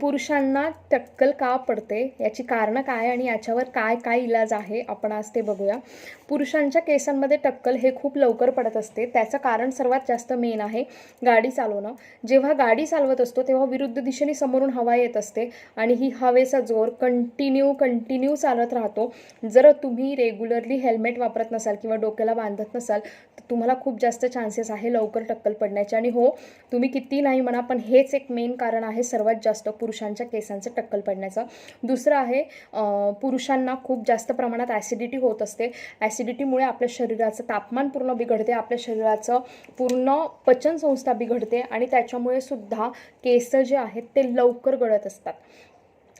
पुरुषांना टक्कल का पडते? याची कारणं काय आणि याच्यावर काय काय इलाज आहे? आपण आज ते बघूया. पुरुषांच्या केसांमध्ये टक्कल हे खूप लवकर पडत असते. त्याचं कारण सर्वात जास्त मेन आहे गाडी चालवणं. जेव्हा गाडी चालवत असतो तेव्हा विरुद्ध दिशेने समोरून हवा येत असते आणि ही हवेचा जोर कंटिन्यू कंटिन्यू चालत राहतो. जर तुम्ही रेग्युलरली हेल्मेट वापरत नसाल किंवा डोक्याला बांधत नसाल तर तुम्हाला खूप जास्त चान्सेस आहे लवकर टक्कल पडण्याचे. आणि हो तुम्ही किती नाही म्हणा पण हेच एक मेन कारण आहे सर्वात जास्त पुरुष पुरुषांच्या केसांचं टक्कल पडण्याचं. दुसरं आहे पुरुषांना खूप जास्त प्रमाणात ॲसिडिटी होत असते. ॲसिडिटीमुळे आपल्या शरीराचं तापमान पूर्ण बिघडते आपल्या शरीराचं पूर्ण पचनसंस्था बिघडते आणि त्याच्यामुळे सुद्धा केस जे आहेत ते लवकर गळत असतात.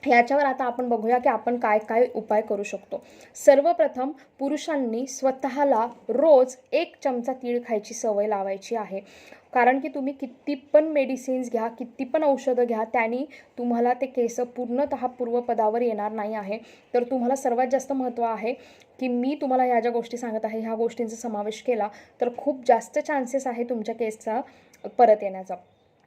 याच्यावर आता आपण बघूया की आपण काय काय उपाय करू शकतो. सर्वप्रथम पुरुषांनी स्वतःला रोज एक चमचा तीळ खायची सवय लावायची आहे. कारण की तुम्ही किती पण मेडिसिन्स घ्या किती पण औषधं घ्या त्यांनी तुम्हाला ते केस पूर्णतः पूर्वपदावर येणार नाही आहे. तर तुम्हाला सर्वात जास्त महत्त्व आहे की मी तुम्हाला ह्या ज्या गोष्टी सांगत आहे ह्या गोष्टींचा समावेश केला तर खूप जास्त चान्सेस आहे तुमच्या केसचा परत येण्याचा.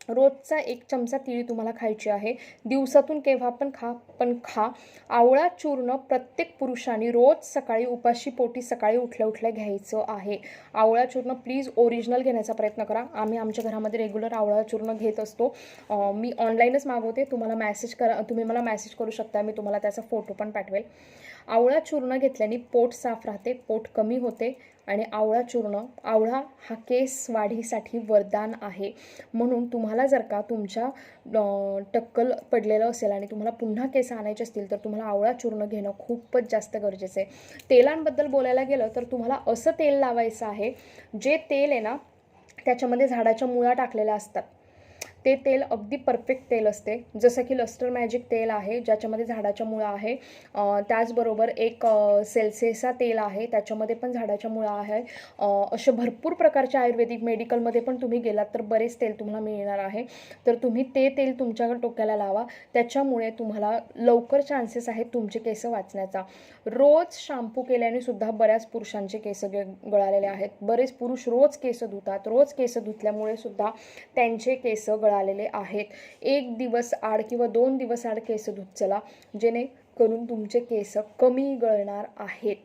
रोजचा एक चमचा तिळी तुम्हाला खायची आहे. दिवसातून केव्हा पण खा पण खा. आवळा चूर्ण प्रत्येक पुरुषाने रोज सकाळी उपाशी पोटी सकाळी उठल्या उठल्या घ्यायचं आहे. आवळा चूर्ण प्लीज ओरिजिनल घेण्याचा प्रयत्न करा. आम्ही आमच्या घरामध्ये रेग्युलर आवळा चूर्ण घेत असतो. मी ऑनलाईनच मागवते. तुम्हाला मॅसेज करा तुम्ही मला मॅसेज करू शकता. मी तुम्हाला त्याचा फोटो पण पाठवेल. आवळा चूर्ण घेतल्याने पोट साफ राहते पोट कमी होते. आणि आवळा चूर्ण आवळा हा केस वाढीसाठी वरदान आहे. म्हणून तुम्हाला जर का तुमच्या टक्कल पडलेलं असेल आणि तुम्हाला पुन्हा केस आणायचे असतील तर तुम्हाला आवळा चूर्ण घेणं खूपच जास्त गरजेचं आहे. तेलांबद्दल बोलायला गेलं तर तुम्हाला असं तेल लावायचं आहे जे तेल आहे ना त्याच्यामध्ये झाडाच्या मुळा टाकलेल्या असतात. ते तेल अगदी परफेक्ट तेल असते. जसं की लस्टर मॅजिक तेल आहे ज्याच्यामध्ये झाडाच्या मुळा आहे. त्याचबरोबर एक सेल्सेसा तेल आहे त्याच्यामध्ये पण झाडाच्या मुळा आहे. असे भरपूर प्रकारच्या आयुर्वेदिक मेडिकलमध्ये पण तुम्ही गेलात तर बरेच तेल तुम्हाला मिळणार आहे. तर तुम्ही ते तेल तुमच्या डोक्याला लावा. त्याच्यामुळे तुम्हाला लवकर चान्सेस आहेत तुमचे केस वाचण्याचा. रोज शॅम्पू केल्याने सुद्धा बऱ्याच पुरुषांचे केस ग गळालेले आहेत. बरेच पुरुष रोज केस धुतात. रोज केस धुतल्यामुळे सुद्धा त्यांचे केस आलेले आहेत. एक दिवस आड किंवा दोन दिवस आड केस धुत चला जेणेकरून तुमचे केस कमी गळणार आहेत.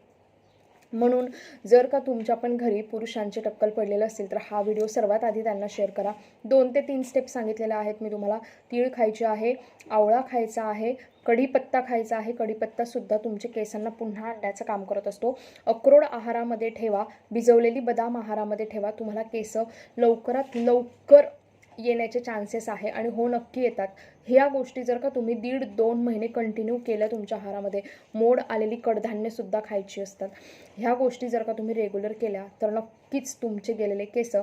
म्हणून जर का तुमच्या पण घरी पुरुषांचे टक्कल पडलेलं असेल तर हा व्हिडिओ सर्वात आधी त्यांना शेअर करा. दोन ते तीन स्टेप सांगितलेले आहेत मी तुम्हाला. तीळ खायची आहे आवळा खायचा आहे कढीपत्ता खायचा आहे. कढीपत्तासुद्धा तुमच्या केसांना पुन्हा आणण्याचं काम करत असतो. अक्रोड आहारामध्ये ठेवा भिजवलेली बदाम आहारामध्ये ठेवा. तुम्हाला केस लवकरात लवकर येण्याचे चान्सेस आहे आणि हो नक्की येतात. ह्या गोष्टी जर का तुम्ही दीड दोन महिने कंटिन्यू केल्या तुमच्या आहारामध्ये मोड आलेली कडधान्यसुद्धा खायची असतात. ह्या गोष्टी जर का तुम्ही रेग्युलर केल्या तर नक्कीच तुमचे गेलेले केस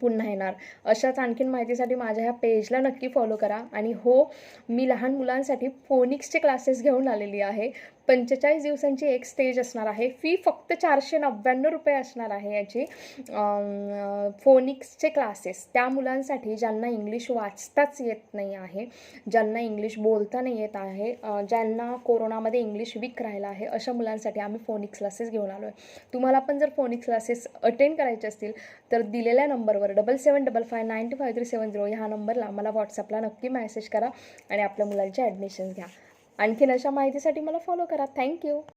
पुन्हा येणार. अशाच आणखीन माहितीसाठी माझ्या ह्या पेजला नक्की फॉलो करा. आणि हो मी लहान मुलांसाठी फोनिक्सचे क्लासेस घेऊन आलेली आहे. पंचेचाळीस दिवसांची एक स्टेज असणार आहे. फी फक्त चारशे नव्याण्णव रुपये असणार आहे याची फोनिक्सचे क्लासेस त्या मुलांसाठी ज्यांना इंग्लिश वाचताच येत नाही आहे ज्यांना इंग्लिश बोलता नाही येत आहे ज्यांना कोरोनामध्ये इंग्लिश वीक राहिला आहे अशा मुलांसाठी आम्ही फोनिक्स क्लासेस घेऊन आलो आहे तुम्हाला पण जर फोनिक्स क्लासेस अटेंड करायचे असतील तर दिलेल्या नंबरवर double seven double five nine two five three seven zero ह्या नंबरला मला व्हॉट्सअपला नक्की मेसेज करा आणि आपल्या मुलांचे ॲडमिशन घ्या. आणखीन अशा माहितीसाठी मला फॉलो करा. थँक्यू